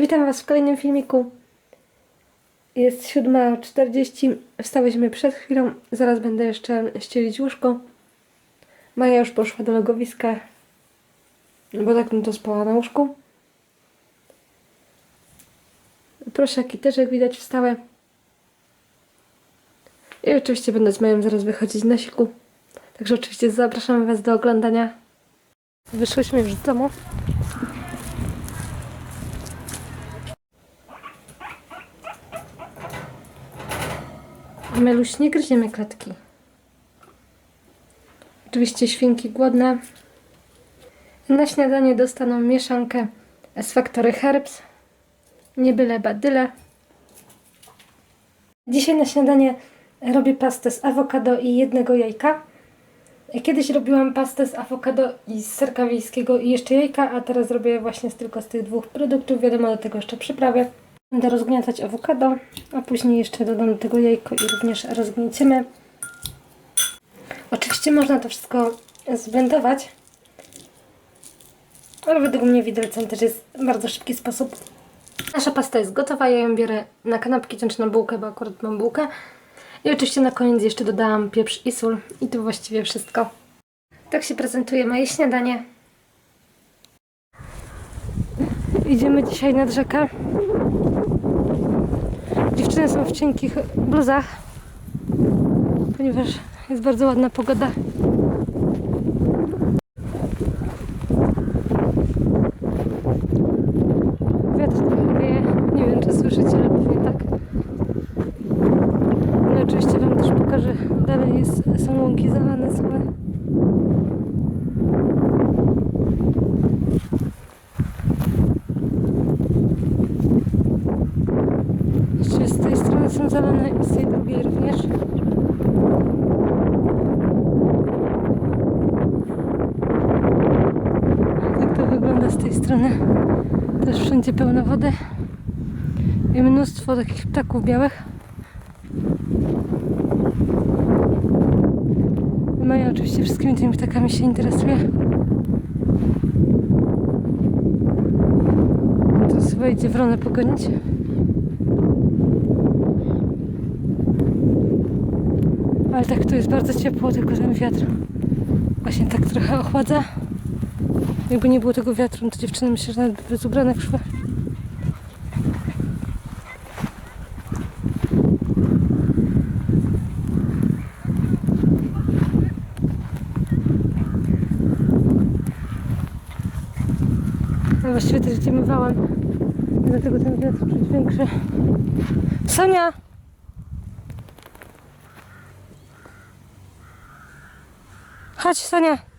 Witam Was w kolejnym filmiku. Jest 7.40. Wstałyśmy przed chwilą. Zaraz będę jeszcze ścielić łóżko. Maja już poszła do legowiska, bo tak bym to spała na łóżku. Prosiaki też jak widać wstałe. I oczywiście będę z Mają zaraz wychodzić na siku. Także oczywiście zapraszam Was do oglądania. Wyszłyśmy już z domu. Meluś, nie gryziemy klatki. Oczywiście świnki głodne. Na śniadanie dostaną mieszankę z Factory Herbs. Nie byle badyle. Dzisiaj na śniadanie robię pastę z awokado i jednego jajka. Kiedyś robiłam pastę z awokado i z serka wiejskiego i jeszcze jajka, a teraz robię właśnie tylko z tych dwóch produktów. Wiadomo, do tego jeszcze przyprawię. Będę rozgniatać awokado, a później jeszcze dodam do tego jajko i również rozgniecimy. Oczywiście można to wszystko zblendować, ale według mnie widelcem też jest bardzo szybki sposób. Nasza pasta jest gotowa, ja ją biorę na kanapki czy na bułkę, bo akurat mam bułkę. I oczywiście na koniec jeszcze dodałam pieprz i sól i to właściwie wszystko. Tak się prezentuje moje śniadanie. Idziemy dzisiaj nad rzekę. Dziewczyny są w cienkich bluzach, ponieważ jest bardzo ładna pogoda. Wiatr trochę wieje. Nie wiem, czy słyszycie, ale pewnie tak. No oczywiście Wam też pokażę. Dalej jest, są łąki zalane słowe. Jeszcze z tej strony są zalane i z tej drugiej również. Tak to wygląda z tej strony. Też wszędzie pełno wody. I mnóstwo takich ptaków białych. Maja oczywiście wszystkimi tymi ptakami się interesuje. To chyba idzie wronę pogonić. Ale tak tu jest bardzo ciepło, tylko ten wiatr właśnie tak trochę ochładza. Jakby nie było tego wiatru, no to dziewczyny myślę, że nawet by bez ubranek szły. No właściwie też wałem, dlatego ten wiatr czuć większy. Sonia! Chodź, Sonia.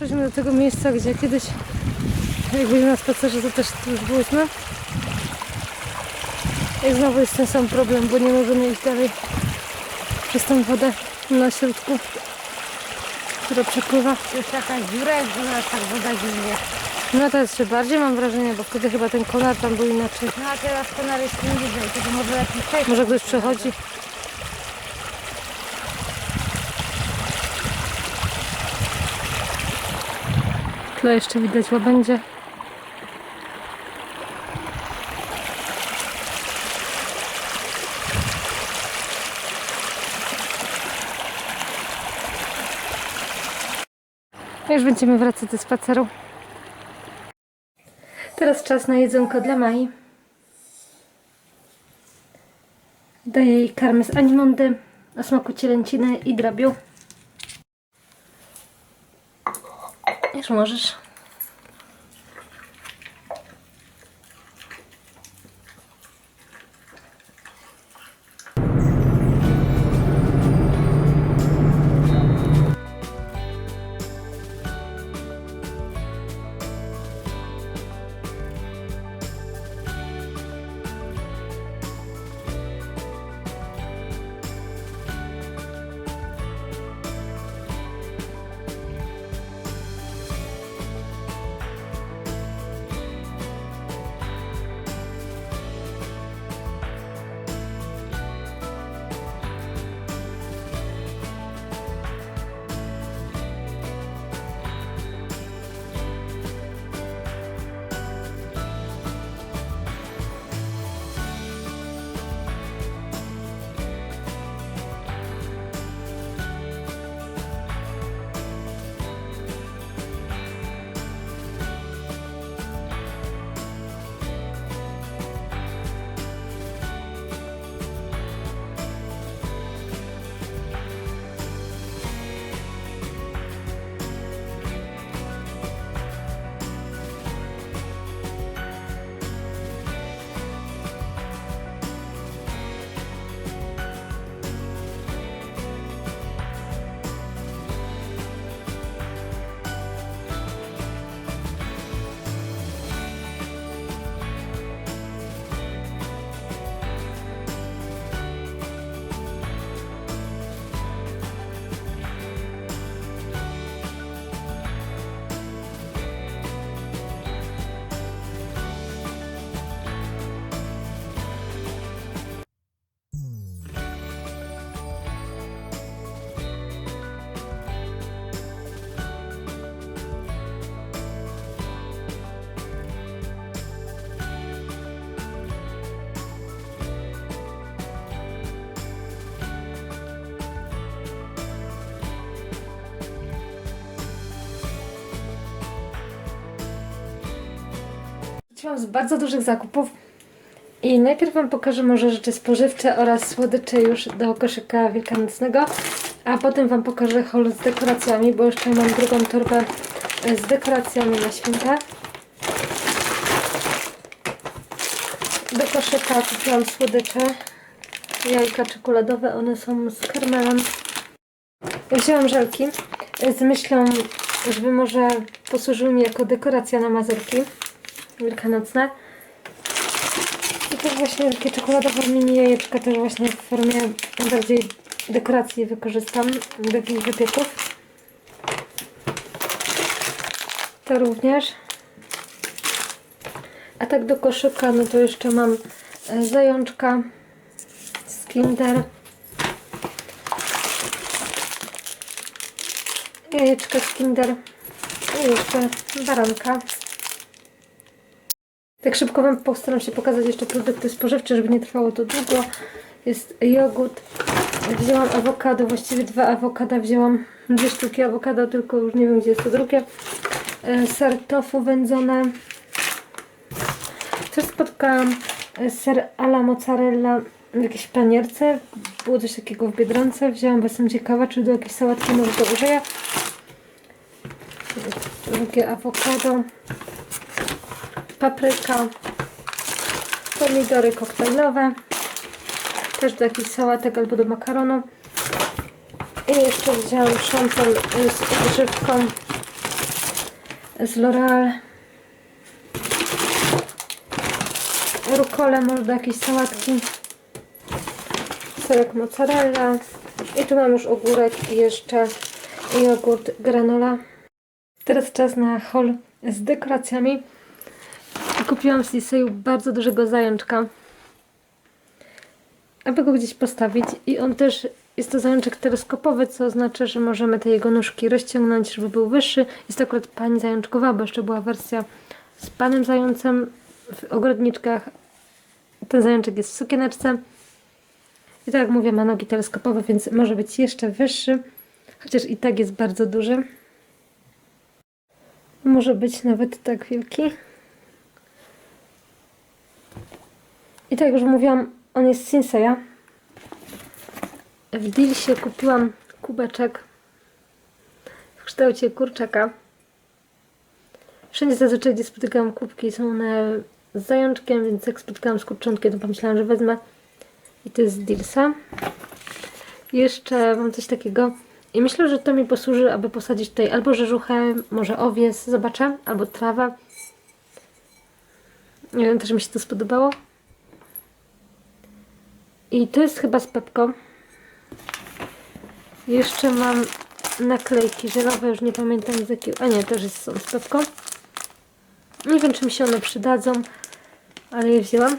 Doszliśmy do tego miejsca, gdzie kiedyś, jak byliśmy na spacerze, to też tu już byliśmy. I znowu jest ten sam problem, bo nie możemy iść dalej przez tą wodę na środku, która przepływa. Jest jakaś dziura, jak u nas tak woda ginie. No to jeszcze bardziej mam wrażenie, bo wtedy chyba ten konar tam był inaczej. No a teraz konar jest nie widzę, to może lepiej przejść. Może ktoś przechodzi. Tle jeszcze widać łabędzie. Już będziemy wracać ze spaceru. Teraz czas na jedzonko dla Mai. Daję jej karmę z animondy o smaku cielęciny i drobiu. Już możesz. Wróciłam z bardzo dużych zakupów i najpierw Wam pokażę może rzeczy spożywcze oraz słodycze już do koszyka wielkanocnego, a potem Wam pokażę haul z dekoracjami, bo jeszcze mam drugą torbę e, z dekoracjami na święta. Do koszyka kupiłam słodycze, jajka czekoladowe, one są z karmelem. Wzięłam żelki e, z myślą, żeby może posłużyły mi jako dekoracja na mazurki wielkanocne. I też właśnie takie czekoladowe mini jajeczka też właśnie w formie bardziej dekoracji wykorzystam do jakichś wypieków. To również. A tak do koszyka, no to jeszcze mam e, zajączka z Kinder. Jajeczka z Kinder. I jeszcze baranka. Tak szybko Wam postaram się pokazać jeszcze produkty spożywcze, żeby nie trwało to długo. Jest jogurt. Wzięłam awokado, właściwie dwa awokada wzięłam. Dwie sztuki awokado, tylko już nie wiem gdzie jest to drugie. E, Ser tofu wędzone. Też spotkałam e, ser alla mozzarella w jakiejś panierce. Było coś takiego w Biedronce. Wzięłam, bo jestem ciekawa, czy do jakiejś sałatki może to użyję. Drugie awokado papryka, pomidory koktajlowe, też do jakichś sałatek albo do makaronu. I jeszcze wziąłem szampon y, z odżywką z L'Oreal. Rukolę może do jakiejś sałatki. Serek mozzarella. I tu mam już ogórek i jeszcze jogurt granola. Teraz czas na haul z dekoracjami. Kupiłam z Liseju bardzo dużego zajączka, aby go gdzieś postawić. I on też jest to zajączek teleskopowy, co oznacza, że możemy te jego nóżki rozciągnąć, żeby był wyższy. Jest to akurat pani zajączkowa, bo jeszcze była wersja z panem zającem w ogrodniczkach. Ten zajączek jest w sukieneczce. I tak jak mówię, ma nogi teleskopowe, więc może być jeszcze wyższy. Chociaż i tak jest bardzo duży. Może być nawet tak wielki. I tak jak już mówiłam, on jest Sinseya. W Dilsie kupiłam kubeczek w kształcie kurczaka. Wszędzie zazwyczaj, gdzie spotykałam kubki, są one z zajączkiem, więc jak spotkałam z kurczątkiem, to pomyślałam, że wezmę. I to jest z Dilsa. Jeszcze mam coś takiego. I myślę, że to mi posłuży, aby posadzić tutaj albo rzeżuchę, może owies, zobaczę, albo trawę. Nie wiem, też mi się to spodobało. I to jest chyba z Pepko. Jeszcze mam naklejki żelowe, już nie pamiętam z jakiego. A nie, też jest, są z Pepko. Nie wiem, czy mi się one przydadzą, ale je wzięłam.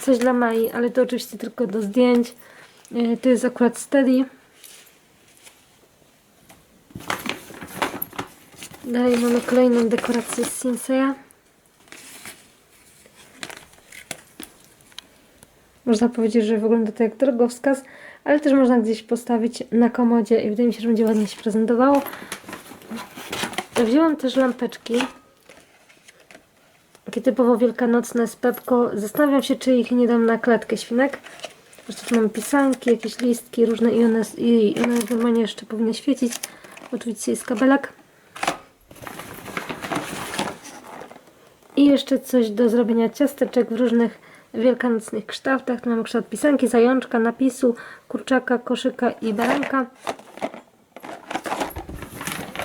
Coś dla Mai, ale to oczywiście tylko do zdjęć. Yy, To jest akurat Steady. Dalej mamy kolejną dekorację z Sinseya. Można powiedzieć, że wygląda to jak drogowskaz, ale też można gdzieś postawić na komodzie i wydaje mi się, że będzie ładnie się prezentowało. Wzięłam też lampeczki. Takie typowo wielkanocne z Pepko. Zastanawiam się, czy ich nie dam na klatkę świnek. Zresztą tu mam pisanki, jakieś listki różne i one, i one normalnie jeszcze powinny świecić. Oczywiście jest kabelek. I jeszcze coś do zrobienia ciasteczek w różnych wielkanocnych kształtach. Tu mamy kształt pisanki, zajączka, napisu, kurczaka, koszyka i baranka.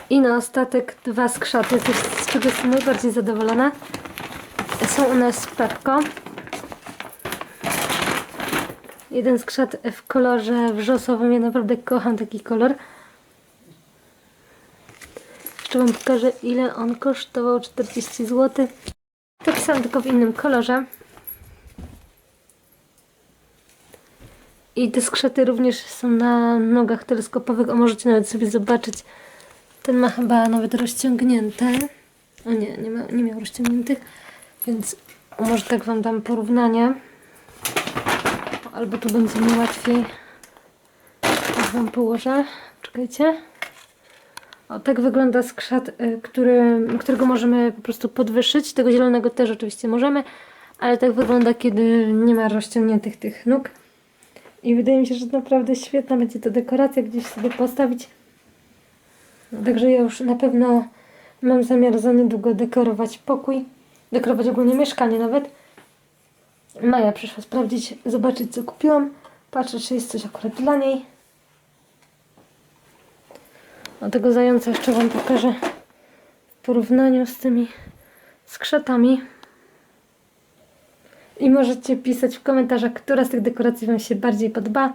I na ostatek dwa skrzaty, z czego jestem najbardziej zadowolona. Są one z Pepko. Jeden skrzat w kolorze wrzosowym. Ja naprawdę kocham taki kolor. Jeszcze Wam pokażę ile on kosztował. 40 zł. Tak sam, tylko w innym kolorze. I te skrzaty również są na nogach teleskopowych. O, możecie nawet sobie zobaczyć. Ten ma chyba nawet rozciągnięte. O nie, nie, ma, nie miał rozciągniętych. Więc może tak Wam dam porównanie. Albo tu będzie mi łatwiej. Jak Wam położę. Czekajcie. O, tak wygląda skrzat, y, który, którego możemy po prostu podwyższyć. Tego zielonego też oczywiście możemy, ale tak wygląda, kiedy nie ma rozciągniętych tych nóg. I wydaje mi się, że naprawdę świetna będzie to dekoracja, gdzieś sobie postawić. Także ja już na pewno mam zamiar za niedługo dekorować pokój, dekorować ogólnie mieszkanie nawet. Maja przyszła sprawdzić, zobaczyć co kupiłam. Patrzę, czy jest coś akurat dla niej. O tego zająca jeszcze Wam pokażę w porównaniu z tymi skrzatami. I możecie pisać w komentarzach, która z tych dekoracji Wam się bardziej podoba.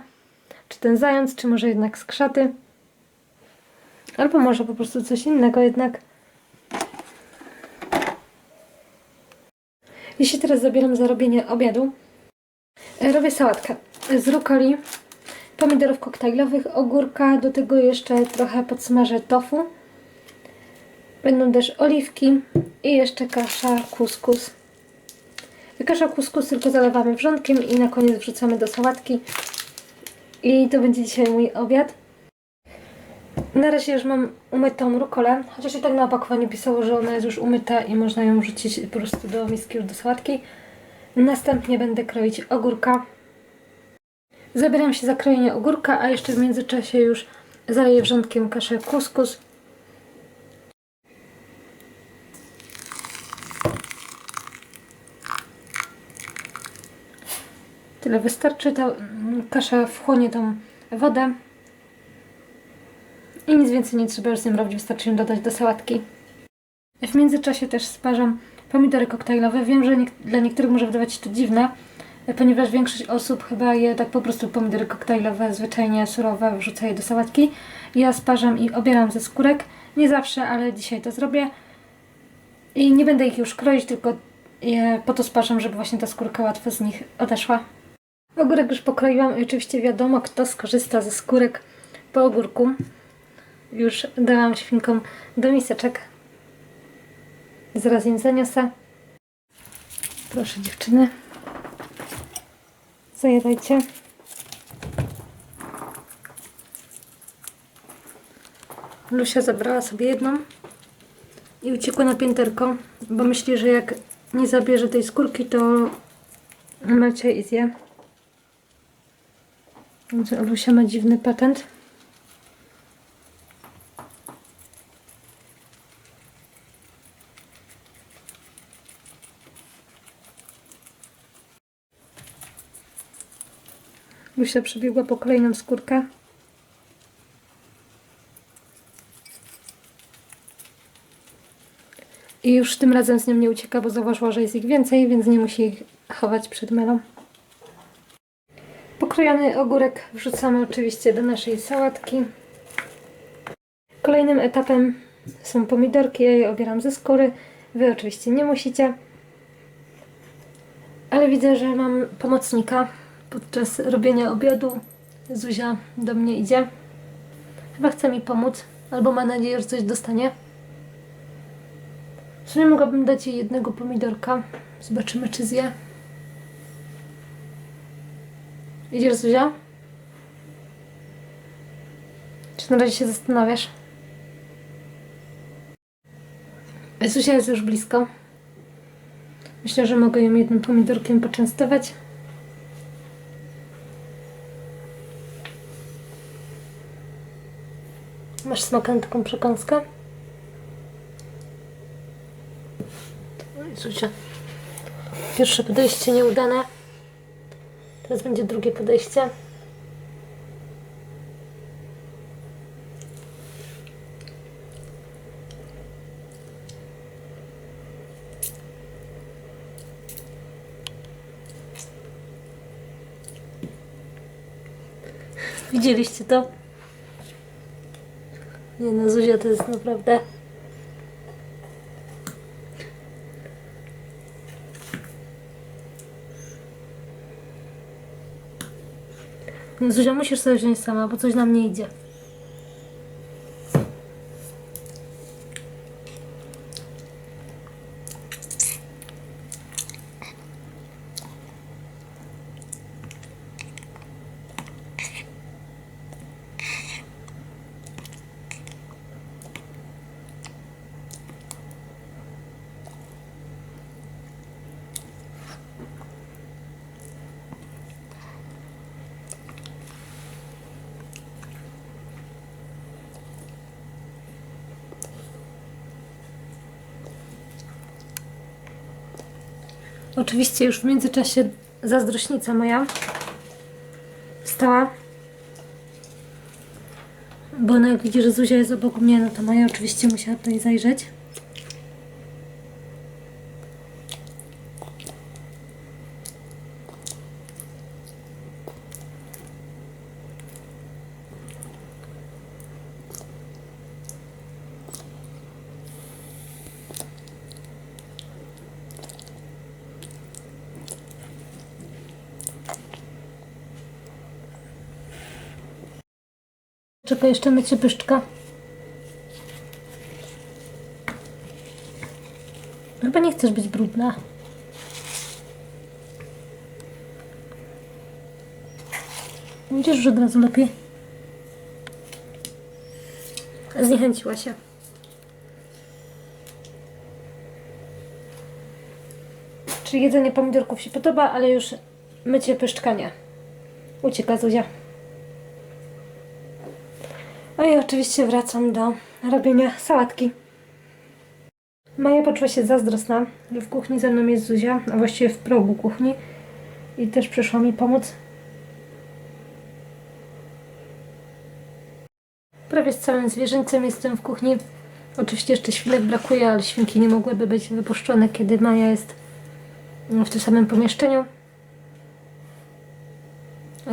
Czy ten zając, czy może jednak skrzaty. Albo może po prostu coś innego jednak. Ja się teraz zabieram za robienie obiadu. E, Robię sałatkę z rukoli, pomidorów koktajlowych, ogórka, do tego jeszcze trochę podsmażę tofu. Będą też oliwki i jeszcze kasza kuskus. Kasza kuskus tylko zalewamy wrzątkiem i na koniec wrzucamy do sałatki. I to będzie dzisiaj mój obiad. Na razie już mam umytą rukolę, chociaż i tak na opakowaniu pisało, że ona jest już umyta i można ją wrzucić po prostu do miski już do sałatki. Następnie będę kroić ogórka. Zabieram się za krojenie ogórka, a jeszcze w międzyczasie już zaleję wrzątkiem kaszę kuskus. Tyle wystarczy, ta mm, kasza wchłonie tą wodę. I nic więcej nie trzeba już z nią robić, wystarczy ją dodać do sałatki. W międzyczasie też sparzam pomidory koktajlowe. Wiem, że niek- dla niektórych może wydawać się to dziwne, ponieważ większość osób chyba je tak po prostu pomidory koktajlowe, zwyczajnie surowe, wrzuca je do sałatki. Ja sparzam i obieram ze skórek. Nie zawsze, ale dzisiaj to zrobię. I nie będę ich już kroić, tylko je po to sparzam, żeby właśnie ta skórka łatwo z nich odeszła. Ogórek już pokroiłam i oczywiście wiadomo, kto skorzysta ze skórek po ogórku. Już dałam świnkom do miseczek. Zaraz im zaniosę. Proszę dziewczyny. Zajadajcie. Lusia zabrała sobie jedną i uciekła na pięterko, bo myśli, że jak nie zabierze tej skórki, to Macie i zje. Lusia ma dziwny patent. Lusia przebiegła po kolejną skórkę. I już tym razem z nią nie ucieka, bo zauważyła, że jest ich więcej, więc nie musi ich chować przed mylą. Pokrojony ogórek wrzucamy oczywiście do naszej sałatki. Kolejnym etapem są pomidorki. Ja je obieram ze skóry. Wy oczywiście nie musicie. Ale widzę, że mam pomocnika podczas robienia obiadu. Zuzia do mnie idzie. Chyba chce mi pomóc, albo ma nadzieję, że coś dostanie. W sumie mogłabym dać jej jednego pomidorka. Zobaczymy, czy zje. Idziesz, Zuzia? Czy na razie się zastanawiasz? Zuzia jest już blisko. Myślę, że mogę ją jednym pomidorkiem poczęstować. Masz smak na taką przekąskę? Oj, Zuzia. Pierwsze podejście nieudane. Teraz będzie drugie podejście. Widzieliście to? Nie no, Zuzia to jest naprawdę... Zuzia, musisz sobie wziąć sama, bo coś nam nie idzie. Oczywiście już w międzyczasie zazdrośnica moja wstała. Bo ona jak widzi, że Zuzia jest obok mnie, no to Maja oczywiście musiała tutaj zajrzeć. Czekaj, jeszcze mycie pyszczka. Chyba nie chcesz być brudna. Widzisz, że od razu lepiej. Zniechęciła się. Czyli jedzenie pomidorków się podoba, ale już mycie pyszczka nie. Ucieka Zuzia. No i oczywiście wracam do robienia sałatki. Maja poczuła się zazdrosna, że w kuchni ze mną jest Zuzia, a właściwie w progu kuchni i też przyszła mi pomóc. Prawie z całym zwierzęcem jestem w kuchni. Oczywiście jeszcze świnek brakuje, ale świnki nie mogłyby być wypuszczone, kiedy Maja jest w tym samym pomieszczeniu.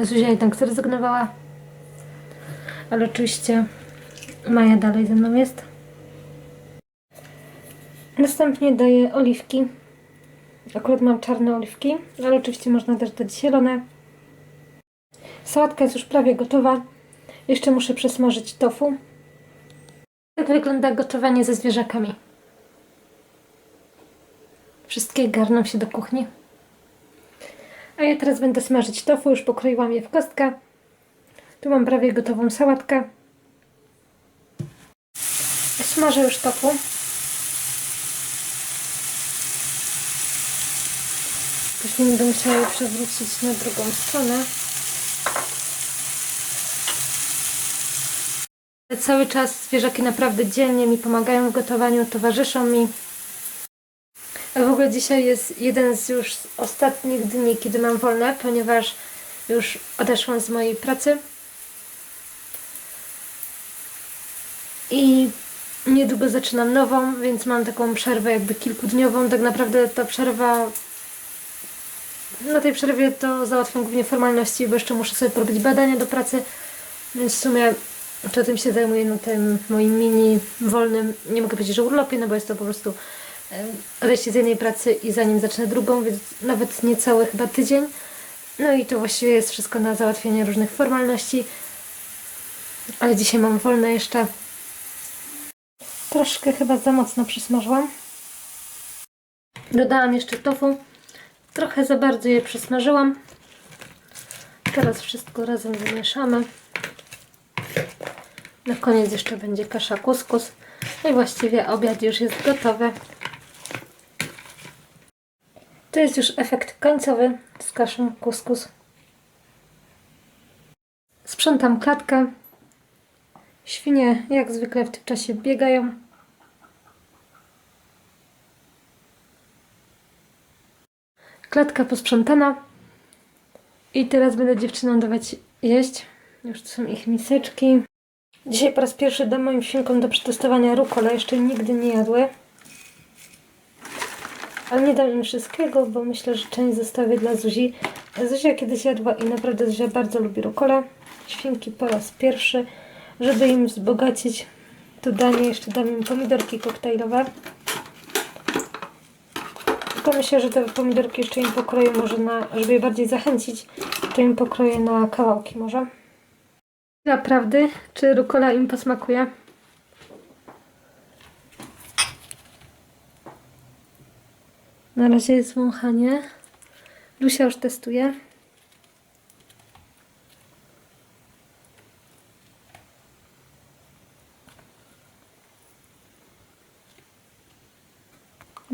Zuzia jednak zrezygnowała. Ale oczywiście Maja dalej ze mną jest. Następnie daję oliwki. Akurat mam czarne oliwki, ale oczywiście można też dać zielone. Sałatka jest już prawie gotowa. Jeszcze muszę przesmażyć tofu. Tak wygląda gotowanie ze zwierzakami. Wszystkie garną się do kuchni. A ja teraz będę smażyć tofu. Już pokroiłam je w kostkę. Tu mam prawie gotową sałatkę. Smażę już tofu. Później będę musiała je przewrócić na drugą stronę. Cały czas zwierzaki naprawdę dzielnie mi pomagają w gotowaniu, towarzyszą mi. A w ogóle dzisiaj jest jeden z już ostatnich dni, kiedy mam wolne, ponieważ już odeszłam z mojej pracy. I niedługo zaczynam nową, więc mam taką przerwę jakby kilkudniową. Tak naprawdę ta przerwa na tej przerwie to załatwiam głównie formalności, bo jeszcze muszę sobie porobić badania do pracy, więc w sumie to tym się zajmuję na tym moim mini wolnym, nie mogę powiedzieć, że urlopie, no bo jest to po prostu odejście z jednej pracy i zanim zacznę drugą, więc nawet niecały chyba tydzień. No i to właściwie jest wszystko na załatwienie różnych formalności. Ale dzisiaj mam wolne jeszcze. Troszkę chyba za mocno przysmażyłam. Dodałam jeszcze tofu. Trochę za bardzo je przesmażyłam. Teraz wszystko razem wymieszamy. Na koniec jeszcze będzie kasza kuskus. No i właściwie obiad już jest gotowy. To jest już efekt końcowy z kaszą kuskus. Sprzątam klatkę. Świnie jak zwykle w tym czasie biegają. Klatka posprzątana. I teraz będę dziewczynom dawać jeść. Już tu są ich miseczki. Dzisiaj po raz pierwszy dam moim świnkom do przetestowania rukola. Jeszcze nigdy nie jadły. Ale nie dam im wszystkiego, bo myślę, że część zostawię dla Zuzi. Zuzia kiedyś jadła i naprawdę Zuzia bardzo lubi rukolę. Świnki po raz pierwszy. Żeby im wzbogacić to danie, jeszcze dam im pomidorki koktajlowe. Tylko myślę, że te pomidorki jeszcze im pokroję może na, żeby je bardziej zachęcić, to im pokroję na kawałki może. Naprawdę, czy rukola im posmakuje? Na razie jest wąchanie. Lusia już testuje.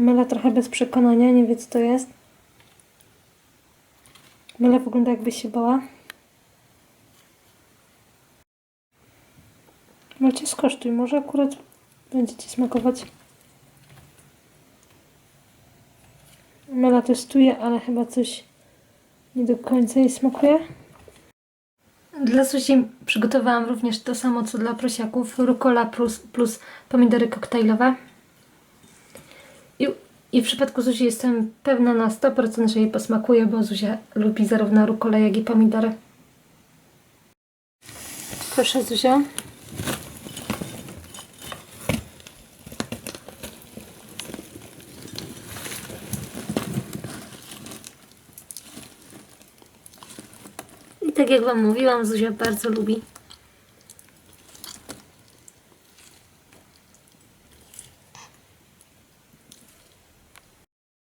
Mela trochę bez przekonania, nie wie co to jest. Mela wygląda jakby się bała. Macie skosztuj, może akurat będzie Ci smakować. Mela testuje, ale chyba coś nie do końca jej smakuje. Dla Susi przygotowałam również to samo co dla prosiaków. Rukola plus, plus pomidory koktajlowe. I, I w przypadku Zuzi jestem pewna na 100%, że jej posmakuje, bo Zuzia lubi zarówno rukolę, jak i pomidory. Proszę Zuzia. I tak jak Wam mówiłam, Zuzia bardzo lubi